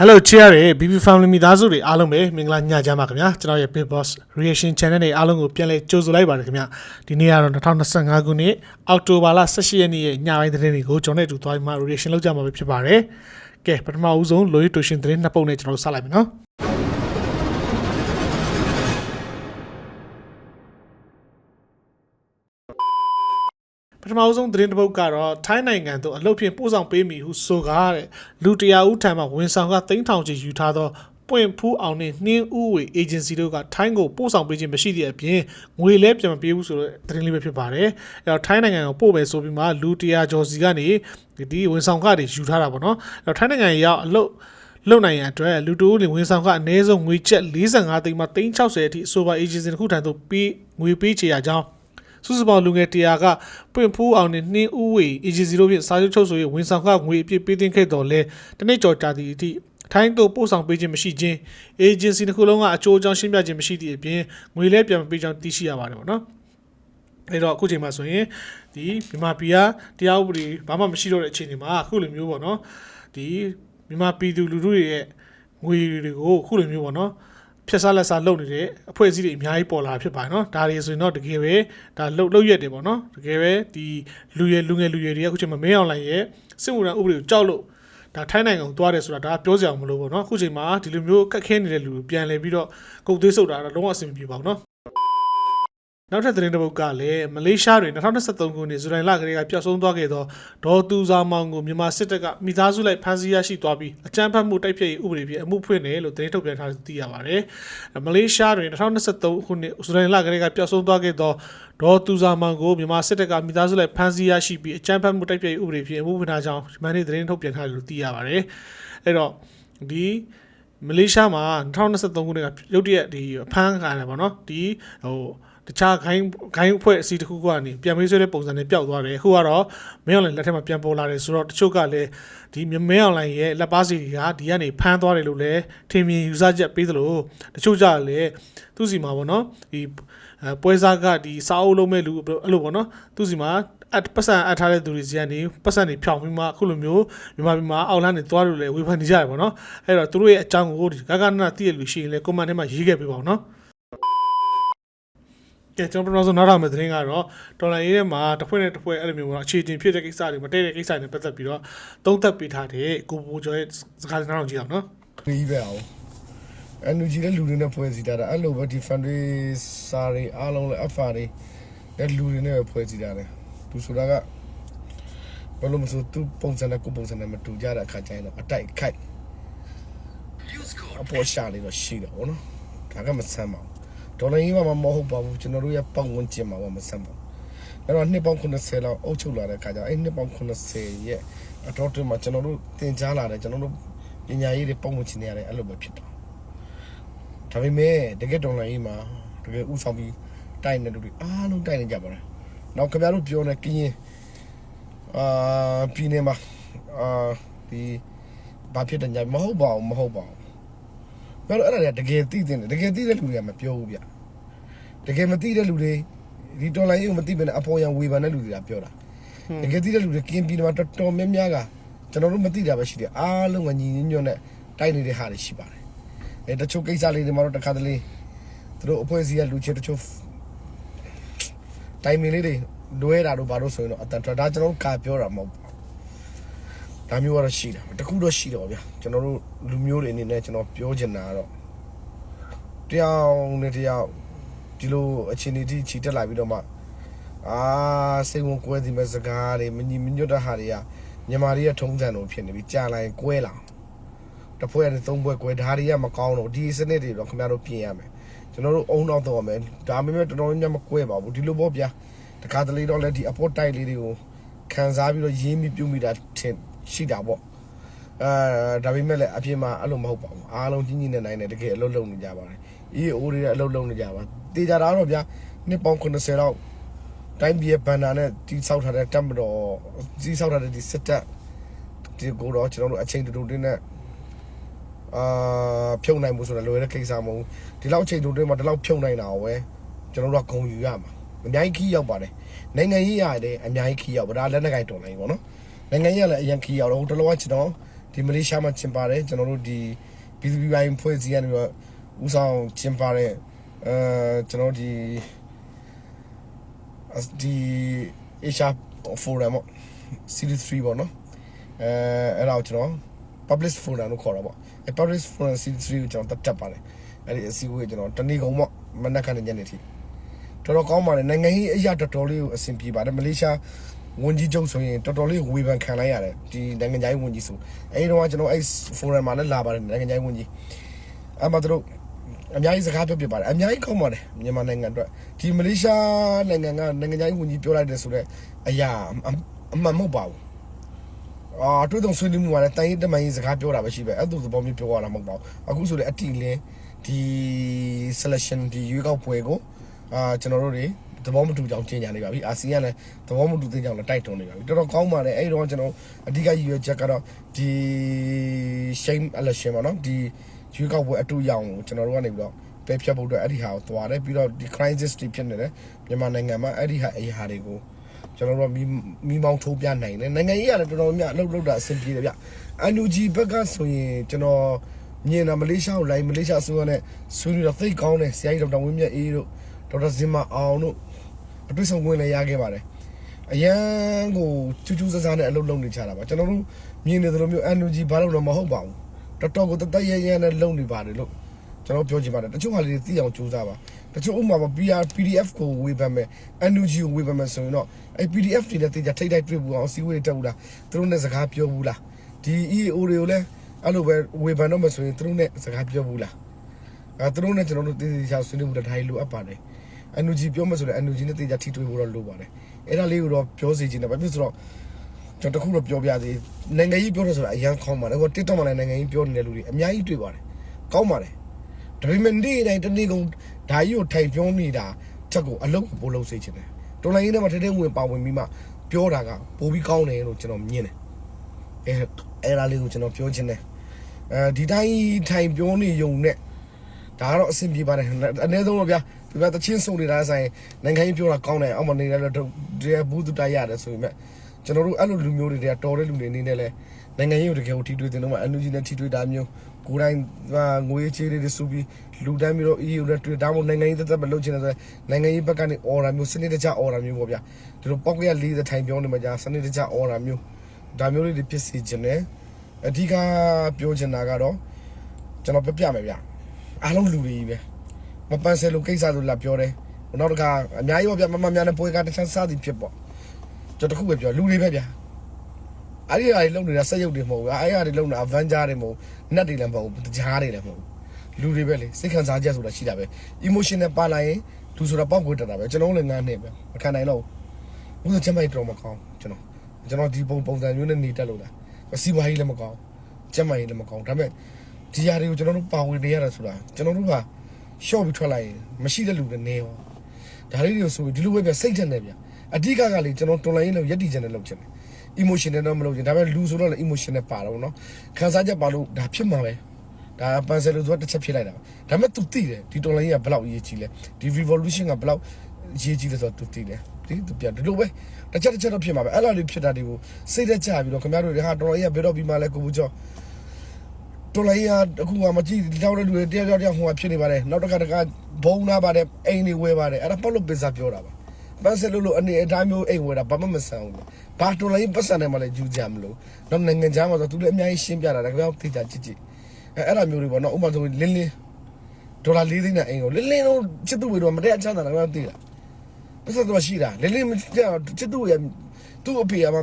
Hello cheer ရဲ့ BB Family မိသားစုတွေအားလုံးပဲမင်္ဂလာညချမ်းပါခင်ဗျာကျွန်တော်ရဲ့ Big Boss Reaction Channel တွေအားလုံးကိုပြန်လည်ကြိုဆိုလိုက်ပါတယ်ခင်ဗျာဒီနေ့ကတော့2025ခုနှစ်အောက်တိုဘာလ18ရက်နေ့ရဲ့ညပိုင်းသတင်းတွေကိုကျွန်တော်နဲ့အတူသွားပြီးမှ reaction လုပ်ကြမှာပဲဖြစ်ပါတယ်ကဲပထမဦးဆုံး Loy Toshin သတင်းနှစ်ပုဒ်နဲ့ကျွန်တော်တို့စလိုက်မယ်နော် ထမအဆုံးသတင်းတစ်ပုဒ်ကတော့ထိုင်းနိုင်ငံသို့အလုပ်ဖြင့်ပို့ဆောင်ပေးမိဟုဆိုကားတဲ့လူတရာဦးထံမှဝန်ဆောင်ကသိန်းထောင်ချီယူထားသောပွင့်ဖူးအောင်နှင့်နှင်းဦးဝေ agency တို့ကထိုင်းကိုပို့ဆောင်ပေးခြင်းမရှိသည့်အပြင်ငွေလည်းပြန်မပေးဘူးဆိုတော့သတင်းလေးပဲဖြစ်ပါတယ်အဲ့တော့ထိုင်းနိုင်ငံကိုပို့မယ်ဆိုပြီးမှလူတရာကျော်စီကနေဒီဝန်ဆောင်ကတွေယူထားတာပေါ့နော်အဲ့တော့ထိုင်းနိုင်ငံရောက်အလုပ်လုံနိုင်ရန်အတွက်လူတူဦးလင်ဝန်ဆောင်ကအနည်းဆုံးငွေကျပ်45သိန်းမှ360အထိအဆိုပါ agency တစ်ခုထံသို့ပေးငွေပေးချေရကြောင်း စုစုပေါင်းလူငယ်100ကပွင့်ဖူးအောင်နဲ့နှင်းဦးဝေ agency တို့ဖြင့်စာချုပ်ချုပ်ဆို၍ဝန်ဆောင်ခငွေအပြည့်ပေးသင့်ခဲ့တော်လဲတနေ့ကျော်ကြာသည့်အထိထိုင်းတို့ပို့ဆောင်ပေးခြင်းမရှိခြင်း agency တစ်ခုလုံးကအကျိုးအကြောင်းရှင်းပြခြင်းမရှိသည့်အပြင်ငွေလဲပြန်မပေးကြောင်းသိရှိရပါတယ်ပေါ့နော်အဲ့တော့အခုချိန်မှာဆိုရင်ဒီမြန်မာပြည်ကတရားဥပဒေဘာမှမရှိတော့တဲ့အခြေအနေမှာအခုလိုမျိုးပေါ့နော်ဒီမြန်မာပြည်သူလူထုတွေရဲ့ငွေတွေကိုအခုလိုမျိုးပေါ့နော် ဖြစ်စားလက်စားလုပ်နေတဲ့အဖွဲ့အစည်းတွေအများကြီးပေါ်လာဖြစ်ပါတယ်နော်ဒါတွေဆိုရင်တော့တကယ်ပဲဒါလှုပ်လှုပ်ရက်တယ်ပေါ့နော်တကယ်ပဲဒီလူရယ်လူငယ်လူရယ်တွေကအခုချိန်မှာမင်းအောင်လိုင်းရဲ့စစ်မှုထမ်းဥပဒေကိုကြောက်လို့ဒါထိုင်းနိုင်ငံကိုသွားတယ်ဆိုတာဒါပြောစရာမလိုဘူးပေါ့နော်အခုချိန်မှာဒီလိုမျိုးကက်ခဲနေတဲ့လူတွေပြန်လဲပြီးတော့ကုတ်သွေးဆုပ်တာတော့လုံးဝအဆင်မပြေပါဘူးနော် နောက်ထပ်သတင်းတစ်ပုဒ်ကလည်းမလေးရှားတွင်2023ခုနှစ်ဇူလိုင်လကလေးကပျောက်ဆုံးသွားခဲ့သောဒေါ်သူဇာမောင်ကိုမြန်မာစစ်တပ်ကမိသားစုလိုက်ဖမ်းဆီးရရှိသွားပြီးအကြမ်းဖက်မှုတိုက်ဖျက်ရေးဥပဒေဖြင့်အမှုဖွင့်တယ်လို့သတင်းထုတ်ပြန်ထားသိရပါတယ်။မလေးရှားတွင်2023ခုနှစ်ဇူလိုင်လကလေးကပျောက်ဆုံးသွားခဲ့သောဒေါ်သူဇာမောင်ကိုမြန်မာစစ်တပ်ကမိသားစုလိုက်ဖမ်းဆီးရရှိပြီးအကြမ်းဖက်မှုတိုက်ဖျက်ရေးဥပဒေဖြင့်အမှုဖွင့်ထားကြောင်းမန်နေသတင်းထုတ်ပြန်ထားတယ်လို့သိရပါတယ်။အဲ့တော့ဒီမလေးရှားမှာ2023ခုနှစ်ကရုတ်တရက်ဒီအဖမ်းခံရတယ်ပေါ့နော်ဒီဟို တခြားခိုင်းခိုင်းအဖွဲ့အစည်းတစ်ခုကနေပြန်ပေးဆွဲတဲ့ပုံစံနဲ့ပျောက်သွားတယ်အခုကတော့မင်းအွန်လိုင်းလက်ထက်မှာပြန်ပေါ်လာတယ်ဆိုတော့တချို့ကလည်းဒီမင်းအွန်လိုင်းရဲ့လက်ပါစီတွေကဒီကနေဖမ်းသွားတယ်လို့လည်းထင်မြင်ယူဆချက်ပေးသလိုတချို့ကြလည်းသူ့စီမှာပေါ့နော်ဒီအဲပွဲစားကဒီစားအုပ်လုံးမဲ့လူအဲ့လိုပေါ့နော်သူ့စီမှာအတ်ပတ်စံအပ်ထားတဲ့သူတွေစီကနေပတ်စံတွေဖြောင်းပြီးမှအခုလိုမျိုးမြန်မာပြည်မှာအောက်လန်းတွေသွားလို့လည်းဝေဖန်နေကြတယ်ပေါ့နော်အဲ့တော့သူတို့ရဲ့အကြောင်းကိုဒီဂဂနတည့်ရလူရှိရင်လည်းကွန်မန့်ထဲမှာရေးခဲ့ပေးပါဦးနော် ကဲကျွန်တော်ပထမဆုံးနောက်ထပ်မယ့်သတင်းကတော့တော်လိုင်းရေးထဲမှာတစ်ဖွဲ့နဲ့တစ်ဖွဲ့အဲ့လိုမျိုးပေါ့အခြေတင်ဖြစ်တဲ့ကိစ္စတွေမတည့်တဲ့ကိစ္စတွေနဲ့ပတ်သက်ပြီးတော့သုံးသပ်ပေးထားတဲ့ကိုဘိုးကျော်ရဲ့စကားလေးနောက်အောင်ကြည့်အောင်နော်ပြီးပဲအောင်အန်ယူဂျီလည်းလူတွေနဲ့ဖွဲ့စည်းထားတာအဲ့လိုပဲဒီဖန်တွေစာတွေအားလုံးလည်းအဖာတွေလည်းလူတွေနဲ့ပဲဖွဲ့စည်းထားတယ်သူဆိုတာကဘယ်လိုမဆိုသူပုံစံနဲ့ကိုယ်ပုံစံနဲ့မတူကြတဲ့အခါကျရင်တော့အတိုက်ခိုက်အပေါ်ရှာနေတော့ရှိတယ်ဗောနော်ဒါကမဆမ်းပါဘူး ဒေါ်လာကြီးမှမဟုတ်ပါဘူးကျွန်တော်တို့ရဲ့ပတ်ဝန်းကျင်မှာမဆမ်းပါဘူးအဲ့တော့နှစ်ပေါင်း90လောက်အုပ်ချုပ်လာတဲ့အခါကျအဲ့နှစ်ပေါင်း90ရဲ့အတော်တွင်မှာကျွန်တော်တို့တင် जा လာတယ်ကျွန်တော်တို့ပညာရေးတွေပုံမှန်ချင်နေရတယ်အဲ့လိုပဲဖြစ်တာဒါပေမဲ့တကယ်တော်လိုင်းကြီးမှာတကယ်ဥဆောင်ပြီးတိုက်နေတယ်လူတွေအားလုံးတိုက်နေကြပါတယ်။နောက်ခင်ဗျားတို့ပြောနေကင်းအာပြည်နေမှာအာဒီဘာဖြစ်တယ်ညာမဟုတ်ပါဘူးမဟုတ်ပါဘူး။ ဘာလို့အဲ့ဒါတွေကတကယ်သိတဲ့တကယ်သိတဲ့လူတွေကမပြောဘူးဗျ။တကယ်မသိတဲ့လူတွေဒီတော်လိုင်းကြီးကိုမသိဘဲနဲ့အပေါ်ယံဝေဖန်တဲ့လူတွေကပြောတာ။တကယ်သိတဲ့လူတွေကင်းပြည်နေမှာတော်တော်များများကကျွန်တော်တို့မသိတာပဲရှိတယ်အားလုံးကညီညွတ်နဲ့တိုက်နေတဲ့ဟာတွေရှိပါတယ်။အဲတချို့ကိစ္စလေးတွေမှာတော့တစ်ခါတလေသူတို့အဖွဲ့အစည်းကလူချင်းတချို့တိုင်မင်လေးတွေလွဲတာတို့ဘာလို့ဆိုရင်တော့အတန်တော်ဒါကျွန်တော်တို့ကပြောတာမဟုတ်ပါဘူး ဒါမျိုးကတော့ရှိတာတခုတော့ရှိတော့ဗျာကျွန်တော်တို့လူမျိုးတွေအနေနဲ့ကျွန်တော်ပြောချင်တာကတော့တယောက်နဲ့တယောက်ဒီလိုအခြေအနေတိချီတက်လာပြီးတော့မှအာစိတ်ဝင်ကွဲဒီမဲ့စကားတွေမညီမညွတ်တဲ့ဟာတွေကညီမတွေရဲ့ထုံးစံလိုဖြစ်နေပြီကြာလိုက်ကွဲလာအောင်တစ်ဖွဲ့နဲ့သုံးဖွဲ့ကွဲဓာရီကမကောင်းတော့ဒီစနစ်တွေတော့ခင်ဗျားတို့ပြင်ရမယ်ကျွန်တော်တို့အုံနောက်တော့မယ်ဒါပေမဲ့တော်တော်များများမကွဲပါဘူးဒီလိုပေါ့ဗျာတခါတလေတော့လည်းဒီအပေါ်တိုက်လေးတွေကိုခံစားပြီးတော့ရင်းမိပြုတ်မိတာထင် ရှိတာပေါ့အဲဒါပေမဲ့လည်းအပြင်မှာအဲ့လိုမဟုတ်ပါဘူးအားလုံးကြီးကြီးနဲ့နိုင်နေတကယ်အလုပ်လုပ်နေကြပါတယ်အေးအိုးတွေလည်းအလုပ်လုပ်နေကြပါတေးကြတာတော့ဗျာနှစ်ပေါင်း90လောက်တိုင်းပြည်ရဲ့ဘန်နာနဲ့တီးဆောက်ထားတဲ့တက်မတော်တီးဆောက်ထားတဲ့ဒီစစ်တပ်ဒီကိုတော့ကျွန်တော်တို့အချိန်တူတူတင်းနဲ့အာဖြုတ်နိုင်မှုဆိုတာလွယ်တဲ့ကိစ္စမဟုတ်ဘူးဒီလောက်အချိန်တုန်းတွင်းမှာဒီလောက်ဖြုတ်နိုင်တာကိုပဲကျွန်တော်တို့ကဂုံယူရမှာအများကြီးခီးရောက်ပါတယ်နိုင်ငံရေးရတယ်အများကြီးခီးရောက်ပါဒါလက်နက်ကင်တော်လိုင်းပေါ့နော် နိုင်ငံရေးကလည်းအရင်ခီးရောက်တော့ဟိုတလောကကျွန်တော်ဒီမလေးရှားမှာကျင်းပါတယ်ကျွန်တော်တို့ဒီ BBI ဖွဲ့စည်းရနေတော့ဦးဆောင်ကျင်းပါတယ်အဲကျွန်တော်ဒီ as ဒီ Asia Forum ပေါ့ Series 3ပေါ့နော်အဲအဲ့ဒါကိုကျွန်တော် Public Forum လို့ခေါ်တာပေါ့အဲ Public Forum Series 3ကိုကျွန်တော်တက်တက်ပါတယ်အဲ့ဒီအစည်းအဝေးကျွန်တော်တနေ့ကုန်ပေါ့မနက်ခင်းညနေထိတော်တော်ကောင်းပါတယ်နိုင်ငံကြီးအရာတော်တော်လေးကိုအဆင်ပြေပါတယ်မလေးရှား ဝန်ကြီးချုပ်ဆိုရင်တော်တော်လေးဝေဖန်ခံလိုက်ရတယ်ဒီနိုင်ငံခြားရေးဝန်ကြီးဆိုအဲဒီတော့ကျွန်တော်အဲ့ forum မှာလည်းလာပါတယ်နိုင်ငံခြားရေးဝန်ကြီးအမှတို့အများကြီးစကားပြောပြပါတယ်အများကြီးကောင်းပါတယ်မြန်မာနိုင်ငံအတွက်ဒီမလေးရှားနိုင်ငံကနိုင်ငံခြားရေးဝန်ကြီးပြောလိုက်တယ်ဆိုတော့အရာအမှန်မဟုတ်ပါဘူးအာတွေ့တော့ဆွေးနွေးမှုကလည်းတိုင်းရေးတမန်ရေးစကားပြောတာပဲရှိပဲအဲ့လိုသဘောမျိုးပြောရတာမဟုတ်ပါဘူးအခုဆိုလေအတီလင်းဒီ selection ဒီရွေးကောက်ပွဲကိုအာကျွန်တော်တို့တွေ သဘောမတူကြောင်ကျင်းကြနေပါပြီအာဆီယံလည်းသဘောမတူသေးကြောင်လည်းတိုက်တွန်းနေပါပြီတော်တော်ကောင်းပါတယ်အဲ့တော့ကျွန်တော်အဓိကရည်ရွယ်ချက်ကတော့ဒီ shame election ပေါ့နော်ဒီရွေးကောက်ပွဲအတူရအောင်ကိုကျွန်တော်တို့ကနေပြီးတော့ပဲဖြတ်ဖို့အတွက်အဲ့ဒီဟာကိုသွားတယ်ပြီးတော့ဒီ crisis တွေဖြစ်နေတယ်မြန်မာနိုင်ငံမှာအဲ့ဒီဟာအရာတွေကိုကျွန်တော်တို့မီမီမောင်းထိုးပြနိုင်တယ်နိုင်ငံရေးကလည်းတော်တော်များအလုပ်လုပ်တာအဆင်ပြေတယ်ဗျအန်ယူဂျီဘက်ကဆိုရင်ကျွန်တော်မြင်တာမလေးရှားကိုလိုက်မလေးရှားအစိုးရနဲ့ဆွေးနွေးတော့သိကောင်းတယ်ဆရာကြီးဒေါက်တာဝင်းမြတ်အေးတို့ဒေါက်တာဇင်မာအောင်တို့အ တွေ့ဆုံခွင့်လည်းရခဲ့ပါတယ်အရန်ကိုချူးချူးဆဆာနဲ့အလုပ်လုပ်နေကြတာပါကျွန်တော်တို့မြင်နေသလိုမျိုးအန်ယူဂျီဘာလို့တော့မဟုတ်ပါဘူးတော်တော်ကိုတတရရနဲ့လုပ်နေပါတယ်လို့ကျွန်တော်ပြောချင်ပါတယ်တချို့ဟာလေးတွေသိအောင်ကြိုးစားပါတချို့ဥမာပါ PR PDF ကိုဝေဖန်မယ် NUG ကိုဝေဖန်မယ်ဆိုရင်တော့အဲ PDF တွေနဲ့တေချာထိတ်ထိုက်တွေ့ဘူးအောင်စီဝေးတက်ဘူးလားသူတို့နဲ့စကားပြောဘူးလားဒီ EAO တွေကိုလည်းအဲ့လိုပဲဝေဖန်တော့မယ်ဆိုရင်သူတို့နဲ့စကားပြောဘူးလားအဲသူတို့နဲ့ကျွန်တော်တို့တေချာဆွေးနွေးမှုတစ်ထိုင်လိုအပ်ပါတယ် NUG ပြောမယ်ဆိုရင် NUG နဲ့တေချာထိတွေ့ဖို့တော့လိုပါတယ်အဲ့ဒါလေးကိုတော့ပြောစီချင်တယ်ဘာဖြစ်ဆိုတော့ကျွန်တော်တခုတော့ပြောပြသေးနိုင်ငံကြီးပြောတယ်ဆိုတာအရန်ခေါင်းပါတယ်ဟို TikTok မှာလည်းနိုင်ငံကြီးပြောနေတဲ့လူတွေအများကြီးတွေ့ပါတယ်ကောင်းပါတယ်ဒါပေမဲ့နေ့တိုင်းတနေ့ကုန်ဓာကြီးကိုထိုင်ပြောနေတာချက်ကိုအလုံးကိုပို့လို့စေချင်တယ်တော်လိုင်းထဲမှာထဲထဲဝင်ပါဝင်ပြီးမှပြောတာကပိုပြီးကောင်းတယ်လို့ကျွန်တော်မြင်တယ်အဲအဲ့ဒါလေးကိုကျွန်တော်ပြောချင်တယ်အဲဒီတိုင်းထိုင်ပြောနေယုံနဲ့ဒါကတော့အဆင်ပြေပါတယ်အနည်းဆုံးတော့ဗျာ ဒီမှာတချင်းစုံနေတာဆိုင်နိုင်ငံကြီးပြောတာကောင်းတယ်အောက်မှာနေလည်းတော့ဒီဘူးတူတိုက်ရတယ်ဆိုပေမဲ့ကျွန်တော်တို့အဲ့လိုလူမျိုးတွေတည်းတော်တဲ့လူတွေအနေနဲ့လဲနိုင်ငံရေးကိုတကယ်ကိုထိတွေ့တင်တော့မှ energy နဲ့ထိတွေ့တာမျိုးကိုယ်တိုင်ငွေချေးတွေစုပြီးလူတန်းပြီးတော့ EU နဲ့တွေ့တာမို့နိုင်ငံရေးသက်သက်မလုပ်ချင်တဲ့ဆိုရင်နိုင်ငံရေးဘက်ကနေ order မျိုးစနစ်တကျ order မျိုးပေါ့ဗျာဒီလိုပောက်ကရ40ထိုင်ပြောနေမှာကြာစနစ်တကျ order မျိုးဒါမျိုးလေးတွေဖြစ်စီခြင်းနဲ့အဓိကပြောချင်တာကတော့ကျွန်တော်ပြပြမယ်ဗျအားလုံးလူတွေကြီးပဲ မပန်းဆယ်လို့ကိစ္စလို့လာပြောတယ်နောက်တစ်ခါအများကြီးပေါ့ဗျမမများနဲ့ပွဲကတခြားစားသည်ဖြစ်ပေါ့ကျွန်တော်တခုပဲပြောလူတွေပဲဗျအဲ့ဒီအရာတွေလုံနေတာစက်ရုပ်တွေမဟုတ်ဘူးအဲ့ဒီအရာတွေလုံနေတာ Avenger တွေမဟုတ်နတ်တွေလည်းမဟုတ်ဘူးတကြားတွေလည်းမဟုတ်ဘူးလူတွေပဲလေစိတ်ခံစားချက်ဆိုတာရှိတာပဲ emotion နဲ့ပါလာရင်လူဆိုတာပေါက်ကွေးတက်တာပဲကျွန်တော်လည်းငန်းနေပဲမခံနိုင်တော့ဘူးဘုရားချမ်းမိုက်တော်မကောင်းကျွန်တော်ကျွန်တော်ဒီပုံပုံစံမျိုးနဲ့နေတက်လို့လားစီးပွားရေးလည်းမကောင်းကျမ်းမာရေးလည်းမကောင်းဒါပေမဲ့ဒီຢာတွေကိုကျွန်တော်တို့ပါဝင်နေရတာဆိုတာကျွန်တော်တို့က ရှော့ပြီးထွက်လိုက်ရင်မရှိတဲ့လူတွေနေရောဒါလေးတွေကိုဆိုပြီးဒီလိုပဲပြစိတ်ထက်နေပြအဓိကကလေကျွန်တော်တွန်လိုင်းရင်းလောက်ယက်တီချင်တယ်လောက်ချင်တယ် emotional တော့မလုပ်ချင်ဒါပေမဲ့လူဆိုတော့လည်း emotional ပါတော့เนาะခံစားချက်ပါလို့ဒါဖြစ်မှာပဲဒါပန်ဆယ်လို့ဆိုတာတစ်ချက်ဖြစ်လိုက်တာဒါပေမဲ့ तू သိတယ်ဒီတွန်လိုင်းကဘယ်လောက်အရေးကြီးလဲဒီ revolution ကဘယ်လောက်အရေးကြီးလဲဆိုတော့ तू သိတယ်ဒီသူပြဒီလိုပဲတစ်ချက်တစ်ချက်တော့ဖြစ်မှာပဲအဲ့လိုလေးဖြစ်တာတွေကိုစိတ်သက်ကြပြီးတော့ခင်ဗျားတို့တွေဟာတော်တော်ကြီးကဘယ်တော့ပြီးမှလဲကိုဘူးကျော် တော်လိုင်းကအခုကမကြည့်ဒီတော့တဲ့လူတွေတယောက်တယောက်ဟိုကဖြစ်နေပါတယ်နောက်တစ်ခါတစ်ခါဘုံနာပါတယ်အိမ်တွေဝဲပါတယ်အဲ့ဒါပေါ့လို့ပစ္စပြောတာပါပန်းစလို့လို့အနေအထားမျိုးအိမ်ဝဲတာဘာမှမဆန်ဘူးဘာတော်လိုင်းပတ်စံတယ်မှလည်းယူကြမလို့တော့နိုင်ငံခြားမှာဆိုသူလည်းအများကြီးရှင်းပြတာဒါကြောင့်သိတာကြည့်ကြည့်အဲအဲ့လိုမျိုးတွေပေါ့နော်ဥပမာဆိုလင်းလင်းဒေါ်လာ၄သိန်းနဲ့အိမ်ကိုလင်းလင်းတော့ချစ်သူတွေတော့မတရားချမ်းသာတာကတော့သိတာပတ်စံတော့ရှိတာလင်းလင်းချစ်သူရဲ့သူ့အဖေကမှ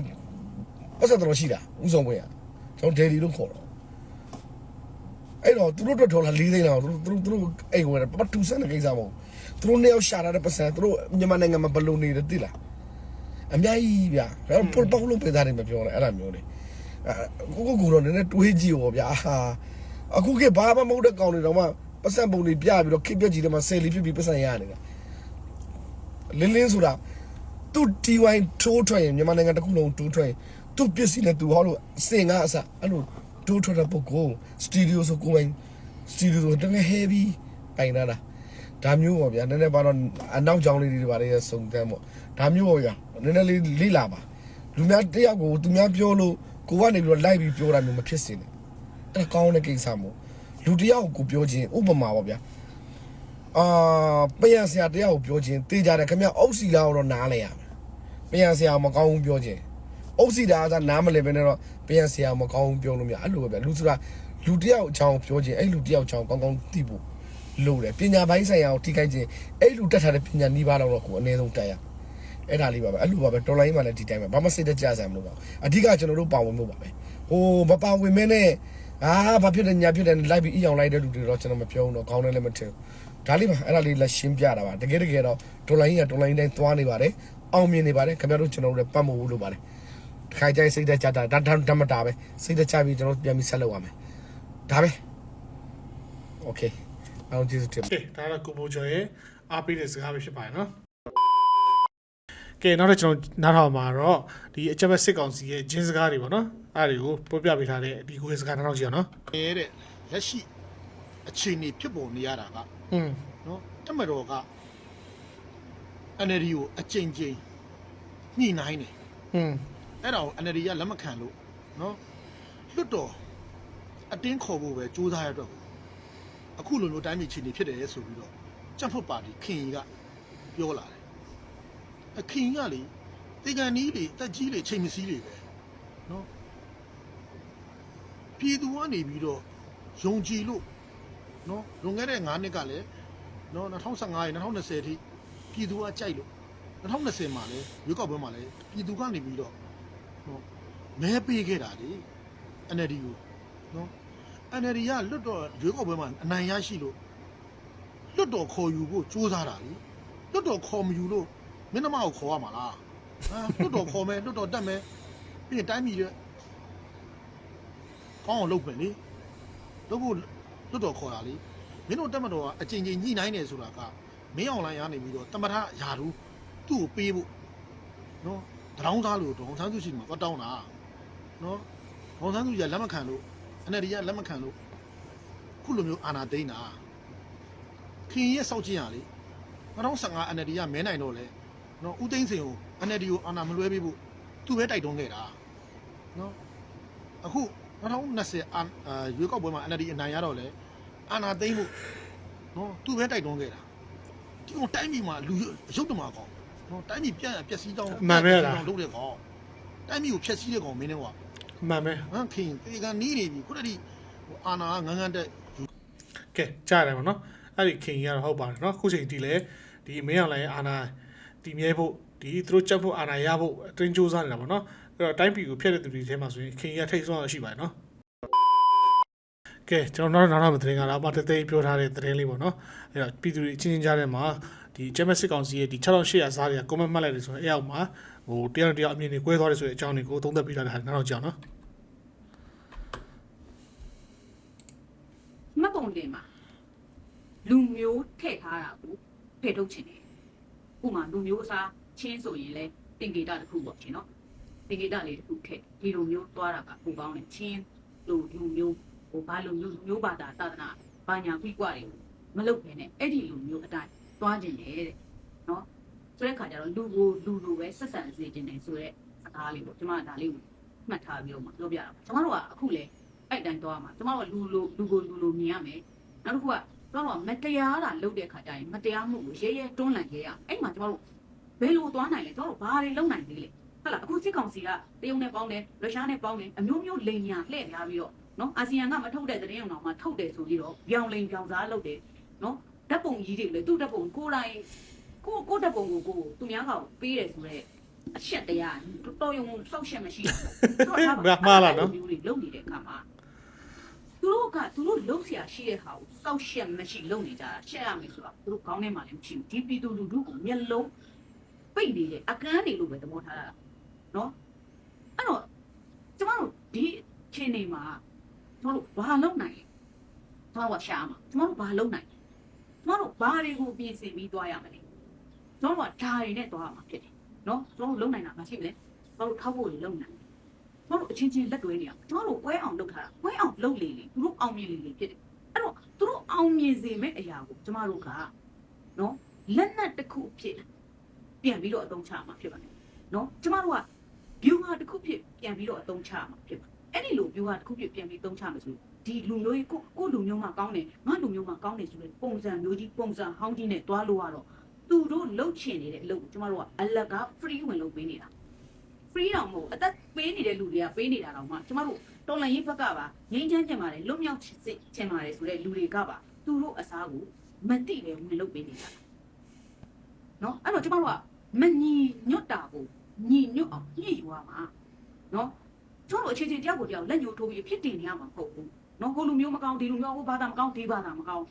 ပတ်စံတော့ရှိတာဥဆောင်ပွဲကကျွန်တော်ဒေဒီလို့ခေါ်တော့ အဲ့တော့သူတို့တော့ဒေါ်လာ၄သိန်းလောက်သူတို့သူတို့အိမ်ဝင်ပထူဆန်တဲ့ကိစ္စမဟုတ်သူတို့နေရောက်ရှာတဲ့ပတ်စံသူတို့မြန်မာနိုင်ငံမှာဘယ်လိုနေတယ်သိလားအများကြီးဗျာအဲ့တော့ပေါ်ပေါက်လို့ပေးသားတယ်မပြောနဲ့အဲ့လိုမျိုးလေကိုကိုကိုတော့နည်းနည်းတွေးကြည့်ရောဗျာအခုကဘာမှမဟုတ်တဲ့ကောင်တွေတော့မှပတ်စံပုံတွေပြပြီးတော့ခစ်ပြက်ကြီးတွေမှာဆယ်လီဖြစ်ပြီးပတ်စံရနေတာလင်းလင်းဆိုတာသူ့ TY ထိုးထွက်ရင်မြန်မာနိုင်ငံတစ်ခုလုံးတိုးထွက်ရင်သူ့ပစ္စည်းနဲ့သူဟောလို့အစင်ကားအစအဲ့လို တိုးထွက်တဲ့ပုဂ္ဂိုလ်စတူဒီယိုဆိုကိုယ်ပိုင်စတူဒီယိုဆိုတကယ် heavy ပိုင်လာတာဒါမျိုးပေါ့ဗျာနည်းနည်းပါတော့အနောက်ကြောင်လေးတွေပါလေစုံတန်းပေါ့ဒါမျိုးပေါ့ဗျာနည်းနည်းလေးလေးလာပါလူများတယောက်ကိုသူများပြောလို့ကိုကနေပြီးတော့လိုက်ပြီးပြောတာမျိုးမဖြစ်စေနဲ့အဲ့ဒါကောင်းတဲ့ကိစ္စမို့လူတစ်ယောက်ကိုပြောခြင်းဥပမာပေါ့ဗျာအာပြန်ဆရာတယောက်ကိုပြောခြင်းတေးကြတယ်ခင်ဗျအုပ်စီလာတော့နားလဲရမယ်ပြန်ဆရာမကောင်းဘူးပြောခြင်း အုပ်စီတာကနားမလဲပဲနဲ့တော့ပြန်ဆရာမကောင်းဘူးပြောလို့မရအဲ့လိုပဲဗျာလူဆိုတာလူတစ်ယောက်အကြောင်းပြောခြင်းအဲ့လူတစ်ယောက်အကြောင်းကောင်းကောင်းသိဖို့လို့တယ်ပညာပိုင်းဆိုင်ရာကိုထိခိုက်ခြင်းအဲ့လူတက်ထားတဲ့ပညာနှီးပါတော့ကိုအနည်းဆုံးတက်ရအဲ့ဒါလေးပါပဲအဲ့လိုပါပဲတော်လိုင်းမှလည်းဒီတိုင်းပဲဘာမှစိတ်တကြဆံမလို့ပါအဓိကကျွန်တော်တို့ပါဝင်ဖို့ပါပဲဟိုမပါဝင်မဲနဲ့အာဘာဖြစ်တယ်ညာဖြစ်တယ်လိုက်ပြီးအီအောင်လိုက်တဲ့လူတွေတော့ကျွန်တော်မပြောဘူးတော့ကောင်းတယ်လည်းမထင်ဘူးဒါလေးပါအဲ့ဒါလေးလက်ရှင်းပြတာပါတကယ်တကယ်တော့တော်လိုင်းကတော်လိုင်းတိုင်းသွားနေပါတယ်အောင်မြင်နေပါတယ်ခင်ဗျားတို့ကျွန်တော်တို့လည်းပတ်မို့လို့ပါတယ် တစ်ခါကြိုင်စိတ်တကြတာဒါဓမ္မတာပဲစိတ်တကြပြီးကျွန်တော်ပြန်ပြီးဆက်လုပ်ရမယ်ဒါပဲโอเคအောင်ကျေးဇူးတင် ကဲဒါကတော့ကိုဘိုကျော်ရဲ့အားပေးတဲ့စကားပဲဖြစ်ပါတယ်နော်ကဲနောက်တော့ကျွန်တော်နားထောင်မှာတော့ဒီအချက်ဘက်စစ်ကောင်စီရဲ့ဂျင်းစကားတွေပေါ့နော်အဲ့ဒါတွေကိုပြပြပေးထားတဲ့ဒီကိုယ်စကားနားထောင်ကြည့်အောင်နော် ရဲတဲ့လက်ရှိအခြေအနေဖြစ်ပေါ်နေရတာက อืม နော်တမတော်က NLD ကိုအကြိမ်ကြိမ်ညှိနှိုင်းတယ် อืม အဲ့ဒါကို NLD ကလက်မခံလို့နော်လွတ်တော်အတင်းခေါ်ဖို့ပဲစူးစမ်းရတော့အခုလိုမျိုးတိုင်းပြည်အခြေအနေဖြစ်တယ်ဆိုပြီးတော့ကြက်ဖွတ်ပါတီခင်ကြီးကပြောလာတယ်အခင်ကြီးကလေတေကန်နီးလေတက်ကြီးလေချိန်မစည်းလေပဲနော်ပြည်သူကနေပြီးတော့ယုံကြည်လို့နော်လွန်ခဲ့တဲ့9နှစ်ကလည်းနော်2015ရေ2020ထိပြည်သူကကြိုက်လို့2020မှာလည်းရွေးကောက်ပွဲမှာလည်းပြည်သူကနေပြီးတော့ နော်မဲပေးခဲ့တာလေ NLD ကိုနော် NLD ကလွတ်တော်ရွေးကောက်ပွဲမှာအနိုင်ရရှိလို့လွတ်တော်ခေါ်ယူဖို့စူးစမ်းတာလေလွတ်တော်ခေါ်မယူလို့မင်းနှမကိုခေါ်ရမှာလားဟမ်လွတ်တော်ခေါ်မယ်လွတ်တော်တက်မယ်ပြီးရင်တိုင်းပြည်ရဲ့ကောင်းအောင်လုပ်မယ်လေလုပ်ဖို့လွတ်တော်ခေါ်တာလေမင်းတို့တက်မတော်ကအချိန်ချင်းညှိနှိုင်းနေဆိုတာကမင်းအောင်လိုင်းရနေပြီးတော့တမထယာတူသူ့ကိုပေးဖို့နော် တရောင်းစားလို့ဒေါန်ဆန်းစုရှိမှာတော့တောင်းတာနော်ဒေါန်ဆန်းစုကြီးကလက်မခံလို့အနေရီကလက်မခံလို့ခုလိုမျိုးအာနာသိန်းတာခင်ရဲ့စောက်ချင်းရလေ2015အနေရီကမဲနိုင်တော့လေနော်ဦးသိန်းစင်ကိုအနေရီကိုအာနာမလွဲပေးဖို့သူပဲတိုက်တွန်းခဲ့တာနော်အခု2020အာအာရွေးကောက်ပွဲမှာ NLD အနိုင်ရတော့လေအာနာသိမ့်ဖို့နော်သူပဲတိုက်တွန်းခဲ့တာဒီကောင်တိုင်းပြည်မှာလူရုပ်တမာကောင် နော်တိုင်းပြည်ပြန့်ရပျက်စီးတောင်းလုပ်တဲ့ကောင်တိုင်းပြည်ကိုဖျက်ဆီးတဲ့ကောင်မင်းတွေကအမှန်ပဲဟမ်ခင်တေကန်နီးနေပြီခုတည်းဟိုအာနာငန်းငန်းတက်ကဲကြားရတယ်ပေါ့နော်အဲ့ဒီခင်ကြီးကတော့ဟုတ်ပါတယ်နော်ခုချိန်ဒီလေဒီမင်းအောင်လိုင်းရဲ့အာနာဒီမြဲဖို့ဒီသူတို့ချက်ဖို့အာနာရဖို့အတင်းစူးစမ်းနေတာပေါ့နော်အဲ့တော့တိုင်းပြည်ကိုဖျက်တဲ့သူတွေထဲမှာဆိုရင်ခင်ကြီးကထိတ်ဆုံးရရှိပါတယ်နော် ကဲကျွန်တော်နောက်နောက်နောက်သတင်းကတော့အမတသိပြောထားတဲ့သတင်းလေးပေါ့နော်အဲ့တော့ပြည်သူတွေအချင်းချင်းကြားထဲမှာဒီဂျမက်စစ်ကောင်စီရဲ့ဒီ6800စားတွေက comment မှတ်လိုက်တယ်ဆိုရင်အဲ့အောက်မှာဟိုတယောက်တစ်ယောက်အမြင်တွေကွဲသွားတယ်ဆိုတဲ့အကြောင်းတွေကိုသုံးသပ်ပြထားတဲ့ဟာနောက်တော့ကြောင်နော်မှတ်ပုံတင်မှာလူမျိုးထည့်ထားတာကိုဖယ်ထုတ်ခြင်းတယ်ဥပမာလူမျိုးအစားချင်းဆိုရင်လဲတင်ကေတာတစ်ခုပေါ့ရှင်နော်တင်ကေတာလေးတစ်ခုထည့်ဒီလိုမျိုးသွားတာကပိုကောင်းတယ်ချင်းလူလူမျိုး ဟိုဘာလူမျိုးမျိုးဘာသာသာသနာဘာညာ quy ကွာတွေမလုပ်ဘဲနဲ့အဲ့ဒီလူမျိုးအတိုင်းသွားခြင်းတယ်တဲ့နော်ဆိုတဲ့ခါကျတော့လူကိုလူလိုပဲဆက်ဆံစေခြင်းတယ်ဆိုတဲ့စကားလေးပေါ့ကျွန်မဒါလေးကိုမှတ်ထားပြီးတော့မှပြောပြတာပါကျွန်တော်တို့ကအခုလဲအဲ့အတိုင်းသွားမှာကျွန်တော်တို့ကလူလိုလူကိုလူလိုမြင်ရမယ်နောက်တစ်ခုကတော့မတရားတာလုပ်တဲ့ခါကျရင်မတရားမှုကိုရဲရဲတွန်းလှန်ခဲ့ရအဲ့မှာကျမတို့ဘယ်လိုသွားနိုင်လဲကျမတို့ဘာတွေလုပ်နိုင်သေးလဲဟုတ်လားအခုစစ်ကောင်စီကတရုတ်နဲ့ပေါင်းတယ်ရုရှားနဲ့ပေါင်းတယ်အမျိုးမျိုးလိန်ညာလှည့်ပြားပြီးတော့ နော်အာဆီယံကမထုတ်တဲ့သတင်းအောင်မှထုတ်တယ်ဆိုပြီးတော့ပြောင်းလိန်ပြောင်းစားလုပ်တယ်နော်ဓာတ်ပုံကြီးတွေလေသူ့ဓာတ်ပုံကိုယ်တိုင်ကိုကိုဓာတ်ပုံကိုကိုသူများကောင်ပေးတယ်ဆိုတော့အချက်တရားတော်တော်ရုံစောက်ရှက်မရှိဘူးမျိုးတွေလုပ်နေတဲ့အခါမှာ သူတို့ကသူတို့လုံးเสียရှိတဲ့ဟာကိုစောက်ရှက်မရှိလုပ်နေကြတာရှက်ရမယ်ဆိုတော့သူတို့ခေါင်းထဲမှာလည်းမရှိဘူးဒီပြည်သူလူထုကိုမျက်လုံးပိတ်နေတယ်အကန်းနေလို့ပဲသဘောထားတာနော်အဲ့တော့ကျမတို့ဒီအချိန်နေမှာ ကျမတို့ဘာလုပ်နိုင်လဲကျမတို့ကရှာမှာကျမတို့ဘာလုပ်နိုင်လဲကျမတို့ဘာတွေကိုပြင်ဆင်ပြီးသွားရမလဲကျမတို့ကဓာရီနဲ့သွားရမှာဖြစ်တယ်နော်ကျမတို့လုပ်နိုင်တာမရှိဘူးလေကျမတို့ထောက်ဖို့လုပ်နိုင်ကျမတို့အချင်းချင်းလက်တွဲနေအောင်ကျမတို့ပွဲအောင်လုပ်ထားတာပွဲအောင်လုပ်လေလေသူတို့အောင်မြင်လေလေဖြစ်တယ်အဲ့တော့သူတို့အောင်မြင်စေမဲ့အရာကိုကျမတို့ကနော်လက်နက်တစ်ခုအဖြစ်ပြန်ပြီးတော့အသုံးချမှာဖြစ်ပါတယ်နော်ကျမတို့က view ဟာတစ်ခုဖြစ်ပြန်ပြီးတော့အသုံးချရမှာဖြစ်ပါ အဲ့ဒီလို view ဟာတစ်ခုဖြစ်ပြန်ပြီးသုံးချမှာဆိုဒီလူမျိုးကြီးကိုကိုလူမျိုးမှာကောင်းတယ်ငါလူမျိုးမှာကောင်းတယ်ဆိုတဲ့ပုံစံမျိုးကြီးပုံစံဟောင်းကြီးနဲ့တွားလို့ရတော့သူတို့လှုပ်ချင်နေတဲ့အလုပ်ကိုကျမတို့ကအလကား free ဝင်လုပ်ပေးနေတာ free တောင်မဟုတ်အသက်ပေးနေတဲ့လူတွေကပေးနေတာတောင်မှကျမတို့တော်လန်ရေးဘက်ကပါငိမ့်ချမ်းချင်ပါတယ်လွတ်မြောက်စစ်ချင်ပါတယ်ဆိုတဲ့လူတွေကပါသူတို့အစားကိုမတိပဲဝင်လုပ်ပေးနေတာနော်အဲ့တော့ကျမတို့ကမညီညွတ်တာကိုညီညွတ်အောင်ညှိယူရမှာနော်ကျမ တို့အခြေချင်းတယောက်ကိုတယောက်လက်ညှိုးထိုးပြီးအဖြစ်တင်နေရမှာမဟုတ်ဘူးနော်ဟိုလူမျိုးမကောင်းဒီလူမျိုးဟိုဘာသာမကောင်းဒီဘာသာမကောင်း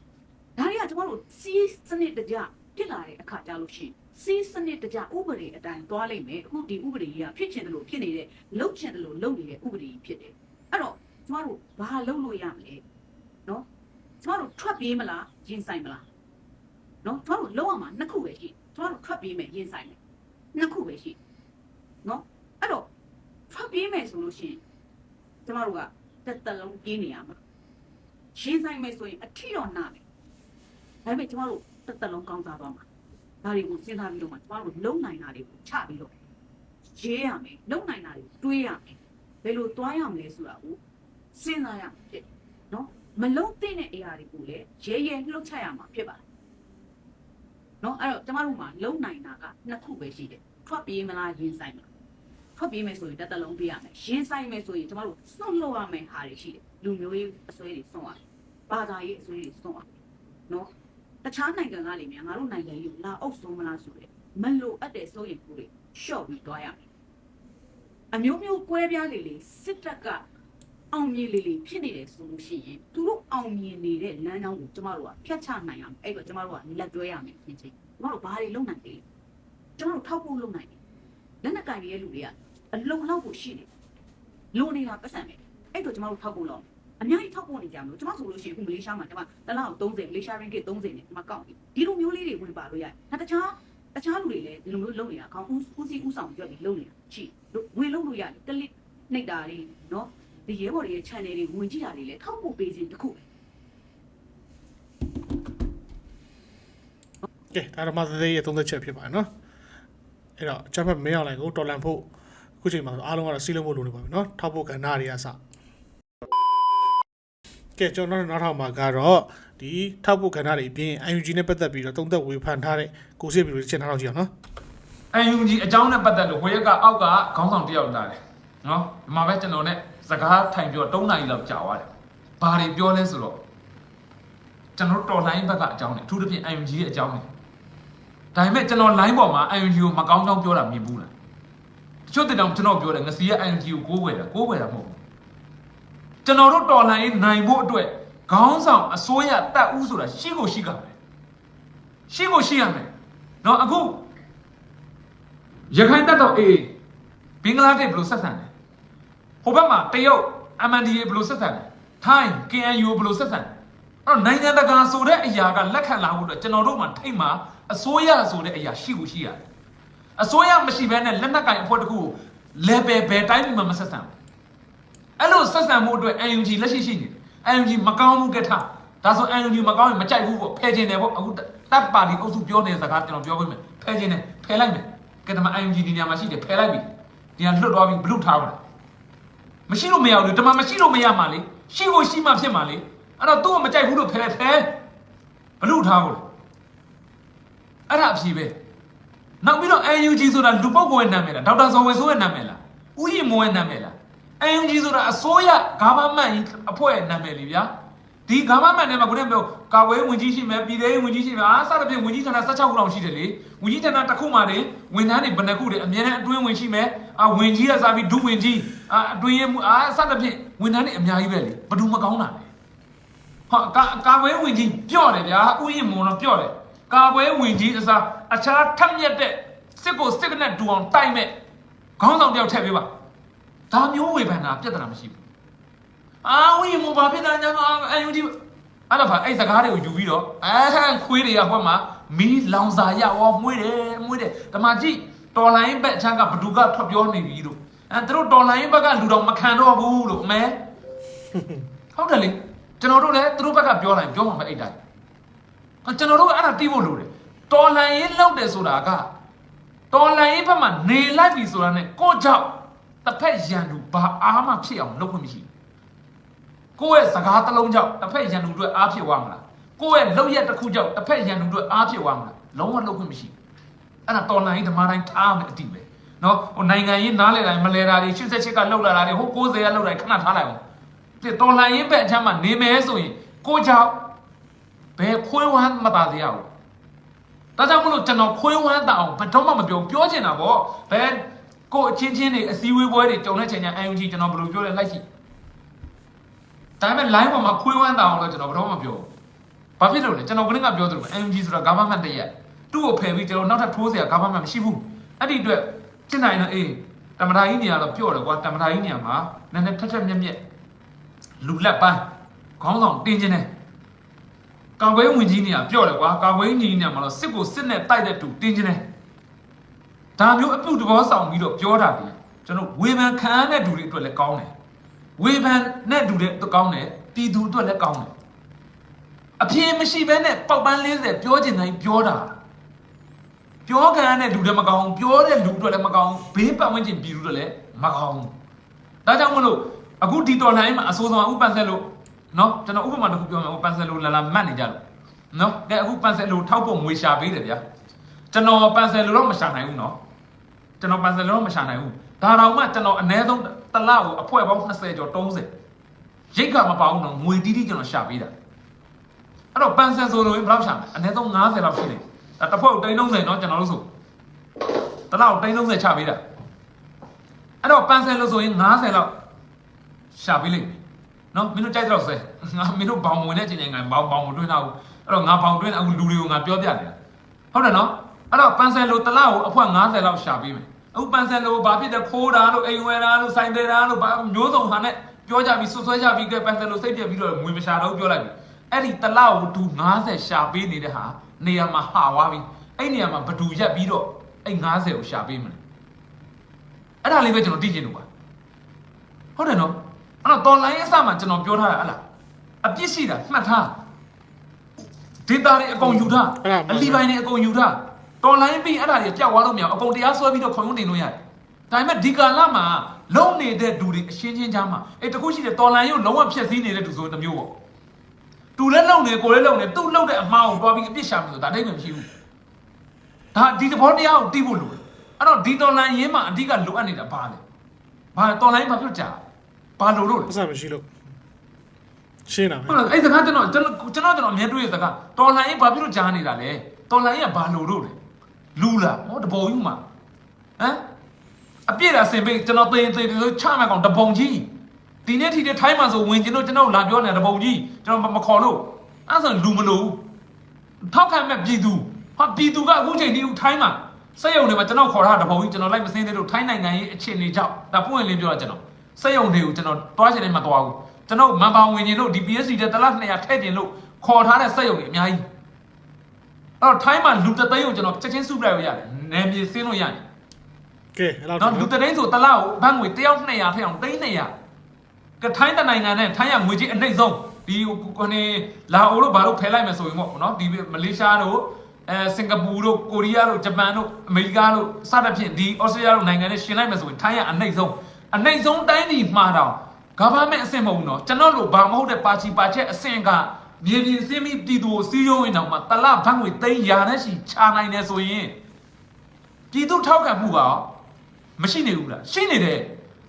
ဒါတွေကကျမတို့စီးစနစ်တကျဖြစ်လာတဲ့အခါကြလို့ရှိရင်စီးစနစ်တကျဥပဒေအတိုင်းသွားလိမ့်မယ်အခုဒီဥပဒေကြီးကဖြစ်ချင်တယ်လို့ဖြစ်နေတဲ့လှုပ်ချင်တယ်လို့လုပ်နေတဲ့ဥပဒေကြီးဖြစ်တယ်အဲ့တော့ကျမတို့ဘာလုပ်လို့ရမလဲနော်ကျမတို့ထွက်ပြေးမလားရင်ဆိုင်မလားနော်ကျမတို့လုံးဝမှာနှစ်ခုပဲရှိကျမတို့ထွက်ပြေးမယ်ရင်ဆိုင်မယ်နှစ်ခုပဲရှိနော်အဲ့တော့ ထွက်ပြေးမယ်ဆိုလို့ရှိရင်ကျမတို့ကတက်တက်လုံးပြေးနေရမှာရင်ဆိုင်မယ်ဆိုရင်အထီတော့နာမယ်ဒါပေမဲ့ကျမတို့တက်တက်လုံးကောင်းစားသွားမှာဒါတွေကိုစဉ်းစားပြီးတော့မှကျမတို့လုံနိုင်တာတွေကိုချပြီးတော့ရေးရမယ်လုံနိုင်တာတွေတွေးရမယ်ဘယ်လိုသွားရမလဲဆိုတာကိုစဉ်းစားရမှာဖြစ်တယ်နော်မလုံတဲ့အရာတွေကိုလည်းရဲရဲလှုပ်ချရမှာဖြစ်ပါတယ်နော်အဲ့တော့ကျမတို့မှာလုံနိုင်တာကနှစ်ခုပဲရှိတယ်ထွက်ပြေးမလားရင်ဆိုင်မလား ထွက်ပြေးမယ်ဆိုရင်တက်တက်လုံးပြေးရမယ်ရင်ဆိုင်မယ်ဆိုရင်ကျမတို့စွန့်လို့ရမယ်ဟာတွေရှိတယ်လူမျိုးရေးအစွဲတွေစွန့်ရတယ်ဘာသာရေးအစွဲတွေစွန့်ရတယ်နော်တခြားနိုင်ငံကလေမြန်ငါတို့နိုင်ငံကြီးကိုလာအုပ်ဆုံးမလားဆိုတဲ့မလိုအပ်တဲ့စိုးရိမ်မှုတွေရှော့ပြီးသွားရမယ်အမျိုးမျိုးကွဲပြားလေလေစစ်တပ်ကအောင်မြင်လေလေဖြစ်နေတယ်ဆိုလို့ရှိရင်သူတို့အောင်မြင်နေတဲ့လမ်းကြောင်းကိုကျမတို့ကဖျက်ချနိုင်ရမယ်အဲ့တော့ကျမတို့ကလက်တွဲရမယ်ဖြစ်ချင်းကျမတို့ဘာတွေလုပ်နိုင်လဲကျမတို့ထောက်ဖို့လုပ်နိုင်တယ် လက်နက်ကင်ရဲ့လူတွေကအလုံလောက်ကိုရှိနေလိုနေတာပတ်စံပဲအဲ့တော့ကျမတို့ထောက်ဖို့လုပ်အများကြီးထောက်ဖို့နေကြမလို့ကျမဆိုလို့ရှိရင်အခုမလေးရှားမှာကျမတလားကို30မလေးရှားရင်းက30နဲ့ကျမကောက်ပြီဒီလိုမျိုးလေးတွေဝင်ပါလို့ရတယ်ဒါတခြားတခြားလူတွေလည်းဒီလိုမျိုးလုပ်နေတာခေါင်းဦးဦးစီးဦးဆောင်ကြွပြီးလုပ်နေတာရှိဝင်လုပ်လို့ရတယ်ကလစ်နှိပ်တာတွေနော်ဒီရဲဘော်တွေရဲ့ channel တွေဝင်ကြည့်တာတွေလည်းထောက်ဖို့ပေးခြင်းတစ်ခုပဲကဲဒါတော့မှသေးရဲ့သုံးသက်ချက်ဖြစ်ပါတယ်နော် အဲ့တော့အချက်ဖက်မင်းအောင်လိုင်ကိုတော်လန်ဖို့အခုချိန်မှာဆိုအားလုံးကတော့စီးလုံးဖို့လိုနေပါပြီနော်ထောက်ဖို့ကဏ္ဍတွေကစကဲကျွန်တော်တို့နောက်ထောင်မှာကတော့ဒီထောက်ဖို့ကဏ္ဍတွေအပြင် UNG နဲ့ပတ်သက်ပြီးတော့သုံးသက်ဝေဖန်ထားတဲ့ကိုစစ်ပြီးတော့ရှင်းထားတော့ကြည့်အောင်နော်အန်ယူဂျီအကြောင်းနဲ့ပတ်သက်လို့ဝေရကအောက်ကခေါင်းဆောင်တစ်ယောက်လာတယ်နော်ဒီမှာပဲကျွန်တော်နဲ့စကားထိုင်ပြော3နာရီလောက်ကြာသွားတယ်ဘာတွေပြောလဲဆိုတော့ကျွန်တော်တို့တော်လိုင်းဘက်ကအကြောင်းနဲ့အထူးသဖြင့် UNG ရဲ့အကြောင်းနဲ့ ဒါပေမဲ့ကျွန်တော် line ပေါ်မှာ UNG ကိုမကောင်းကြောင်းပြောတာမြင်ဘူးလားတချို့တောင်ကျွန်တော်ပြောတယ်ငစီရဲ့ UNG ကိုကိုးဝယ်တာကိုးဝယ်တာမဟုတ်ဘူးကျွန်တော်တို့တော်လိုင်းနိုင်ဖို့အတွက်ခေါင်းဆောင်အစိုးရတက်ဦးဆိုတာရှိကိုရှိကမယ်ရှိကိုရှိရမယ်နော်အခုရခိုင်တပ်တော် AA ဘင်္ဂလားဒေ့ရှ်ဘယ်လိုဆက်ဆံလဲဟိုဘက်မှာတရုတ် MNDA ဘယ်လိုဆက်ဆံလဲထိုင်း KNU ဘယ်လိုဆက်ဆံလဲအဲ့တော့နိုင်ငံတကာဆိုတဲ့အရာကလက်ခံလာဖို့အတွက်ကျွန်တော်တို့မှာထိတ်မှာအစိုးရဆိုတဲ့အရာရှိကိုရှိရတယ်အစိုးရမရှိဘဲနဲ့လက်နက်ကင်အဖွဲ့တစ်ခုကို level ဘယ်တိုင်းမှမဆက်ဆံဘူးအဲ့လိုဆက်ဆံမှုအတွက် UNG လက်ရှိရှိနေတယ် UNG မကောင်းဘူးကထားဒါဆို UNG မကောင်းရင်မကြိုက်ဘူးပေါ့ဖယ်ခြင်းတယ်ပေါ့အခုတပ်ပါတီအုပ်စုပြောနေတဲ့စကားကျွန်တော်ပြောပေးမယ်ဖယ်ခြင်းတယ်ဖယ်လိုက်မယ်ကဲတမ IMG ဒီနေရာမှာရှိတယ်ဖယ်လိုက်ပြီဒီကလွတ်သွားပြီဘလို့ထားပါလဲမရှိလို့မရဘူးလေတမမရှိလို့မရမှာလေရှိကိုရှိမှဖြစ်မှာလေအဲ့တော့သူ့ကိုမကြိုက်ဘူးလို့ဖယ်ဖယ်ဘလို့ထားဖို့လဲ အဲ့ဒါအဖြေပဲနောက်ပြီးတော့ UNG ဆိုတာလူပုဂ္ဂိုလ်ရဲ့နာမည်လားဒေါက်တာဇော်ဝေဆိုးရဲ့နာမည်လားဥယျာဉ်မိုးရဲ့နာမည်လား UNG ဆိုတာအစိုးရဂါဗမန့်အဖွဲ့ရဲ့နာမည်လေဗျာဒီဂါဗမန့်ထဲမှာကိုယ်တည်းပြောကာဝေးဝင်ကြီးရှိမယ်ပြည်သေးဝင်ကြီးရှိမယ်အားစသဖြင့်ဝင်ကြီးဌာန16ခုလောက်ရှိတယ်လေဝင်ကြီးဌာနတစ်ခုမှတည်းဝန်ထမ်းတွေဘယ်နှခုတည်းအများနဲ့အတွင်းဝင်ရှိမယ်အာဝင်ကြီးကစားပြီးဒုဝင်ကြီးအာအတွင်းရမှုအားစသဖြင့်ဝန်ထမ်းတွေအများကြီးပဲလေဘယ်သူမကောင်းတာလဲဟာကာကာဝေးဝင်ကြီးပြော့တယ်ဗျာဥယျာဉ်မုံတော့ပြော့တယ် ကာဝေးဝင်ကြီးအစားအခြားထက်မြက်တဲ့စစ်ကိုစစ်ကနဲ့ဒူအောင်တိုက်မဲ့ခေါင်းဆောင်တယောက်ထည့်ပေးပါဒါမျိုးဝေဖန်တာပြဿနာမရှိဘူးအာဝိမောဘာဖြစ်တာညာအယူဒီအဲ့ဒါဘာအဲ့စကားတွေကိုယူပြီးတော့အဲဟန်ခွေးတွေကဟောမှာမီးလောင်စာရဟောမွေးတယ်မွေးတယ်ဓမ္မကြည့်တော်လိုင်းဘက်ချမ်းကဘဒူကထွက်ပြောနေပြီလို့အဲသူတို့တော်လိုင်းဘက်ကလူတော်မခံတော့ဘူးလို့အမဲဟုတ်တယ်လေကျွန်တော်တို့လည်းသူတို့ဘက်ကပြောလိုက်ပြောမှာပဲအဲ့တိုင်း ကျွန်တော်တို့ကအဲ့ဒါတီးဖို့လိုတယ်တော်လိုင်းရေးလောက်တယ်ဆိုတာကတော်လိုင်းရေးဘက်မှာနေလိုက်ပြီဆိုတာနဲ့ကိုကြောက်တစ်ဖက်ရန်သူဘာအားမှဖြစ်အောင်လုပ်ခွင့်မရှိဘူးကိုယ့်ရဲ့စကားတစ်လုံးကြောင့်တစ်ဖက်ရန်သူတွေအားဖြစ်သွားမလားကိုယ့်ရဲ့လောက်ရက်တစ်ခုကြောင့်တစ်ဖက်ရန်သူတွေအားဖြစ်သွားမလားလုံးဝလုပ်ခွင့်မရှိဘူးအဲ့ဒါတော်လိုင်းဓမ္မတိုင်းထားမယ်အတိပဲနော်ဟိုနိုင်ငံရေးနားလေတိုင်းမလဲတာတွေ88ကလှုပ်လာတာတွေဟို90ကလှုပ်လာခဏထားလိုက်အောင်ဒီတော်လိုင်းရင်ဘက်အချမ်းမှာနေမယ်ဆိုရင်ကိုကြောင့် ဘယ်ခွဲဝမ်းမပါသေးရဘူးဒါကြောင့်မလို့ကျွန်တော်ခွဲဝမ်းတအောင်ဘယ်တော့မှမပြောပြောချင်တာပေါ့ဘယ်ကိုအချင်းချင်းတွေအစည်းအဝေးပွဲတွေကြုံတဲ့ချိန်ကျရင် UNG ကျွန်တော်ဘယ်လိုပြောလဲလိုက်ကြည့်ဒါပေမဲ့ line ပေါ်မှာခွဲဝမ်းတအောင်လို့ကျွန်တော်ဘယ်တော့မှမပြောဘူးဘာဖြစ်လို့လဲကျွန်တော်ကလည်းကပြောသလို UNG ဆိုတာ government တရက်သူ့ကိုဖယ်ပြီးကျွန်တော်နောက်ထပ်ထိုးစရာ government မရှိဘူးအဲ့ဒီအတွက်ဖြစ်နိုင်တော့အေးတမထာကြီးနေရာတော့ပြော့တယ်ကွာတမထာကြီးနေရာမှာနည်းနည်းထက်ထက်မြက်မြက်လူလက်ပန်းခေါင်းဆောင်တင်းချင်းတယ် ကာကွယ်ဝင်ကြီးနေရာပြော့တယ်ကွာကာကွယ်ကြီးနေရာမှာတော့စစ်ကိုစစ်နဲ့တိုက်တဲ့တူတင်းချင်းတယ်ဒါမျိုးအပြုတ်တဘောဆောင်ပြီးတော့ပြောတာဒီကျွန်တော်ဝေဖန်ခံရတဲ့လူတွေအတွက်လည်းကောင်းတယ်ဝေဖန်တဲ့လူတွေအတွက်ကောင်းတယ်ပြည်သူအတွက်လည်းကောင်းတယ်အပြေမရှိဘဲနဲ့ပေါက်ပန်း40ပြောချင်တိုင်းပြောတာပြောခံရတဲ့လူတွေမကောင်းဘူးပြောတဲ့လူတွေလည်းမကောင်းဘူးဘေးပတ်ဝန်းကျင်ပြည်သူတွေလည်းမကောင်းဘူးဒါကြောင့်မလို့အခုဒီတော်လိုင်းမှာအစိုးဆုံးဥပန်ဆက်လို့ နော်ကျွန်တော်ဥပမာတစ်ခုပြောမယ်ဟိုပန်ဆယ်လိုလာလာမတ်နေကြလို့နော်ကဲအခုပန်ဆယ်လိုထောက်ဖို့ငွေရှာပေးတယ်ဗျာကျွန်တော်ပန်ဆယ်လိုတော့မရှာနိုင်ဘူးနော်ကျွန်တော်ပန်ဆယ်လိုတော့မရှာနိုင်ဘူးဒါတော့မှကျွန်တော်အနည်းဆုံးတစ်လကိုအဖွဲပေါင်း20ကျော်30ရိတ်ကမပေါအောင်တော့ငွေတီးတီးကျွန်တော်ရှာပေးတာအဲ့တော့ပန်ဆယ်ဆိုလို့ဘယ်လောက်ရှာမလဲအနည်းဆုံး90လောက်ရှိတယ်ဒါတစ်ဖွဲကို30နော်ကျွန်တော်တို့ဆိုတစ်လကို30ချပေးတာအဲ့တော့ပန်ဆယ်လို့ဆိုရင်90လောက်ရှာပေးလိမ့်မယ် နော်မင်းတို့ကြိုက်တော့ဆဲငါမင်းတို့ဘောင်ဝင်တဲ့ချိန်ချိန်ကဘောင်ဘောင်ကိုတွင်းတော့အဲ့တော့ငါဘောင်တွင်းအခုလူတွေကိုငါပြောပြတယ်ဟုတ်တယ်နော်အဲ့တော့ပန်ဆယ်လိုတလောက်ကိုအဖွဲ90လောက်ရှာပေးမယ်အခုပန်ဆယ်လိုဘာဖြစ်တဲ့ခိုးတာလို့အိမ်ဝယ်တာလို့စိုင်းသေးတာလို့ဘာမျိုးစုံဟာနဲ့ပြောကြပြီးဆွဆွဲကြပြီးကဲပန်ဆယ်လိုစိတ်ပြက်ပြီးတော့ငွေမရှာတော့ပြောလိုက်ပြီအဲ့ဒီတလောက်ကိုဒူ90ရှာပေးနေတဲ့ဟာနေရာမှာဟာဝါပြီအဲ့နေရာမှာဘဒူရက်ပြီးတော့အဲ့90ကိုရှာပေးမလဲအဲ့ဒါလေးပဲကျွန်တော်သိချင်လို့ပါဟုတ်တယ်နော် အဲ့တော့တော်လိုင်းအစမှာကျွန်တော်ပြောထားတာဟလားအပြစ်ရှိတာမှတ်ထားဒေတာတွေအကုန်ယူထားအလီပိုင်းတွေအကုန်ယူထားတော်လိုင်းပြီးအဲ့ဒါတွေကြောက်သွားလို့မရဘူးအကုန်တရားဆွဲပြီးတော့ခွန်ရုံးတင်လို့ရတယ်ဒါပေမဲ့ဒီကာလမှာလုံနေတဲ့ဒူတွေအရှင်းချင်းချမ်းမှာအဲ့တခုရှိတယ်တော်လိုင်းရုံလုံးဝဖြက်စီးနေတဲ့ဒူဆိုတစ်မျိုးပေါ့သူလည်းလုံနေကိုလည်းလုံနေသူ့လုံတဲ့အမှားကိုတွားပြီးအပြစ်ရှာမယ်ဆိုတာအတိတ်မရှိဘူးဒါဒီသဘောတရားကိုသိဖို့လိုတယ်အဲ့တော့ဒီတော်လိုင်းရင်းမှာအဓိကလိုအပ်နေတာဘာလဲဘာတော်လိုင်းမှာပြုတ်ကြ ဘာလို့လို့လဲပတ်စံမရှိလို့ရှင်းတာပဲဟုတ်လားအဲ့စကားကျွန်တော်ကျွန်တော်ကျွန်တော်ကျွန်တော်အမြဲတွေ့ရစကားတော်လိုင်းဘာဖြစ်လို့ကြားနေတာလဲတော်လိုင်းကဘာလို့လို့လဲလူလားဟောတဘောကြီးမှာဟမ်အပြည့်အစင်ပိတ်ကျွန်တော်သိရင်သိတယ်ဆိုချမှတ်ကောင်တပုံကြီးဒီနေ့ထိတဲ့ထိုင်းမှာဆိုဝင်ကျွန်တော်ကျွန်တော်လာပြောနေတာတပုံကြီးကျွန်တော်မခေါ်လို့အဲ့ဆိုလူမလို့ထောက်ခံမဲ့ပြည်သူဟာပြည်သူကအခုချိန်ဒီထိုင်းမှာစက်ရုံတွေမှာကျွန်တော်ခေါ်ထားတာတပုံကြီးကျွန်တော်လိုက်မစင်းသေးလို့ထိုင်းနိုင်ငံရေးအခြေအနေကြောင့်ဒါပွင့်လင်းပြောတာကျွန်တော် စက်ရုံတွေကိုကျွန်တော်တွားချင်တယ်မှတွားဘူးကျွန်တော်မန်ပါဝင်ကျင်လို့ဒီ PSC တဲ့တလား200ထည့်ကျင်လို့ခေါ်ထားတဲ့စက်ရုံတွေအများကြီးအဲ့တော့ထိုင်းမှာလူတသိန်းကိုကျွန်တော်ချက်ချင်းစုပလိုက်ရရတယ်နယ်မြေစင်းလို့ရတယ်ကဲအဲ့တော့နော်လူတသိန်းဆိုတလားကိုဘတ်ငွေတယောက်200ထည့်အောင်သိန်း200ကထိုင်းတနိုင်ငံနဲ့ထိုင်းရငွေကြီးအနှိမ့်ဆုံးဒီကိုနေလာအိုတို့ဘာလို့ဖယ်လိုက်မယ်ဆိုရင်ပေါ့နော်ဒီမလေးရှားတို့အဲစင်ကာပူတို့ကိုရီးယားတို့ဂျပန်တို့အမေရိကတို့စသဖြင့်ဒီဩစတြေးလျတို့နိုင်ငံနဲ့ရှင်လိုက်မယ်ဆိုရင်ထိုင်းရအနှိမ့်ဆုံး အနှိမ့်ဆုံးတိုင်းပြည်မှာတော့ဂဗမန့်အဆင့်မဟုတ်ဘူးနော်ကျွန်တော်တို့ဘာမဟုတ်တဲ့ပါချီပါချက်အဆင့်ကမြေပြင်စင်းပြီးပြည်သူကိုစီးရုံးရင်တော့မှတလဘတ်ငွေသိန်းရာနဲ့ရှိချနိုင်တယ်ဆိုရင်ပြည်သူထောက်ခံမှုကမရှိနေဘူးလားရှိနေတယ်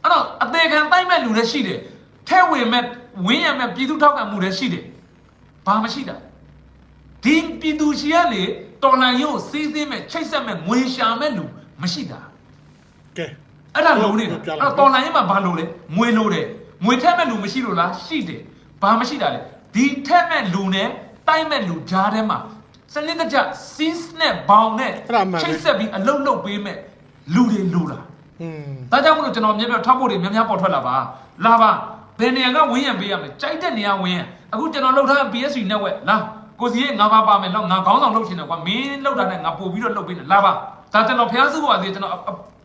အဲ့တော့အသေးခံတိုက်မဲ့လူလည်းရှိတယ်ထဲဝင်မဲ့ဝင်းရမဲ့ပြည်သူထောက်ခံမှုလည်းရှိတယ်ဘာမရှိတာဒီပြည်သူရှိရလေတော်လန်ရုံစီးစင်းမဲ့ချိတ်ဆက်မဲ့ငွေရှာမဲ့လူမရှိတာကဲ အဲ့ဒါလုံးနေတာအဲ့တော့တော်လန်ရင်မှာဘာလို့လဲငွေလို့တယ်ငွေထက်မဲ့လူမရှိလို့လားရှိတယ်ဘာမရှိတာလဲဒီထက်မဲ့လူနဲ့တိုက်မဲ့လူကြားထဲမှာစနစ်တကျစီးစနဲ့ဘောင်နဲ့ချိတ်ဆက်ပြီးအလုတ်လုတ်ပေးမဲ့လူတွေလိုတာอืมဒါကြောင့်မလို့ကျွန်တော်မြင်ပြထောက်ဖို့တွေများများပေါ်ထွက်လာပါလာပါဘယ်နေရာကဝင်းရံပေးရမလဲကြိုက်တဲ့နေရာဝင်းရံအခုကျွန်တော်လှုပ်ထားတဲ့ PSC network လာကိုစီရဲ့ငါပါပါမယ်တော့ငါခေါင်းဆောင်လှုပ်ရှင်တယ်ကွာမင်းလှုပ်တာနဲ့ငါပို့ပြီးတော့လှုပ်ပေးနေလာပါဒါကျွန်တော်ဖျားစုပါသေးကျွန်တော်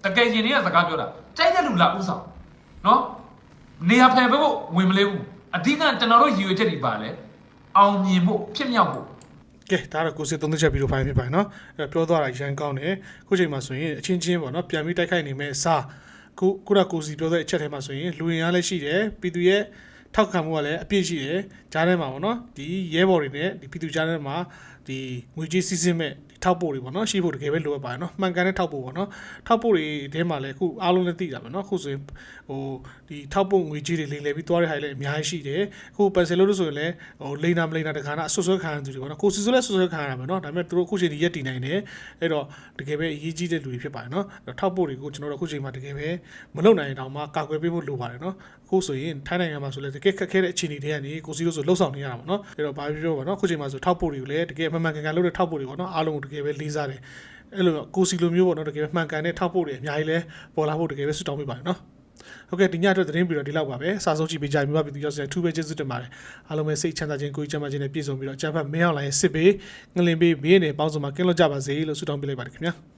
တကယ်ရှင်တွေကစကားပြောတာကြိုက်တဲ့လူလာဥဆောင်နော်နေရာဖယ်ပေးဖို့ဝင်မလဲဘူးအဓိကကျွန်တော်တို့ရည်ရွယ်ချက်တွေပါလဲအောင်မြင်ဖို့ဖြစ်မြောက်ဖို့ကဲဒါတော့ကိုစစ်သုံးချက်ပြီးတော့ဖိုင်ဖြစ်ပါနော်အဲ့တော့ပြောသွားတာရန်ကောင်းတယ်ခုချိန်မှာဆိုရင်အချင်းချင်းပေါ့နော်ပြန်ပြီးတိုက်ခိုက်နေမဲ့အစားကိုကိုရကိုစီပြောတဲ့အချက်ထဲမှာဆိုရင်လူရင်အားလည်းရှိတယ်ပြည်သူရဲ့ထောက်ခံမှုကလည်းအပြည့်ရှိတယ်ဂျားထဲမှာပေါ့နော်ဒီရဲဘော်တွေနဲ့ဒီပြည်သူဂျားထဲမှာဒီငွေကြေးစီးဆင်းမဲ့ ထောက်ပို့တွေပေါ့နော်ရှိဖို့တကယ်ပဲလိုအပ်ပါတယ်နော်မှန်ကန်တဲ့ထောက်ပို့ပေါ့နော်ထောက်ပို့တွေအဲမှာလည်းခုအားလုံးလည်းသိတာပဲနော်ခုဆိုရင်ဟိုဒီထောက်ပို့ငွေကြေးတွေလိမ်လည်ပြီးသွားတဲ့ဟာတွေလည်းအများကြီးရှိတယ်ခုပန်ဆယ်လို့လို့ဆိုရင်လည်းဟိုလိန်နာမလိန်နာတခါနာအဆွဆွဲခံရသူတွေပေါ့နော်ကိုစီဆိုလည်းဆွဆွဲခံရတာပဲနော်ဒါပေမဲ့သူတို့ခုချိန်ဒီရက်တည်နိုင်တယ်အဲ့တော့တကယ်ပဲအရေးကြီးတဲ့လူတွေဖြစ်ပါတယ်နော်အဲ့တော့ထောက်ပို့တွေကိုကျွန်တော်တို့ခုချိန်မှာတကယ်ပဲမလုပ်နိုင်ရင်တောင်မှကာကွယ်ပေးဖို့လိုပါတယ်နော်အခုဆိုရင်ထိုင်းနိုင်ငံမှာဆိုလည်းတကယ်ခက်ခဲတဲ့အခြေအနေတွေကနေကိုစီလို့ဆိုလှုပ်ဆောင်နေရတာပေါ့နော်အဲ့တော့ဘာပြောပြောပါနော်ခုချိန်မှာဆိုထောက်ပို့တွေကိုလည်းတကယ်မှန်မှန်ကန်ကန်လုပ်တဲ့ထောက်ပို့တွေပေါ့နော်အားလုံးကိုတကယ်ပဲလေးစားတယ်အဲ့လိုကိုစီလိုမျိုးပေါ့နော်တကယ်ပဲမှန်ကန်တဲ့ထောက်ပို့တွေအများကြီးလဲပေါ်လာဖို့တကယ်ပဲဆုတောင်းပေးပါတယ်နော်ဟုတ်ကဲ့ဒီညအတွက်သတင်းပြီးတော့ဒီလောက်ပါပဲစာဆုံးကြည့်ပေးကြပြီးမှပြည်သူရောက်စရာထူးပဲကျေးဇူးတင်ပါတယ်အားလုံးပဲစိတ်ချမ်းသာခြင်းကိုယ်ကြီးချမ်းသာခြင်းနဲ့ပြည့်စုံပြီးတော့အကြံဖတ်မင်းအောင်လိုင်းစစ်ပေးငလင်ပေးဘေးနဲ့ပေါင်းစုံမှာကင်းလွတ်ကြပါစေလို့ဆုတောင်းပေးလိုက်ပါတယ်ခင်ဗျာ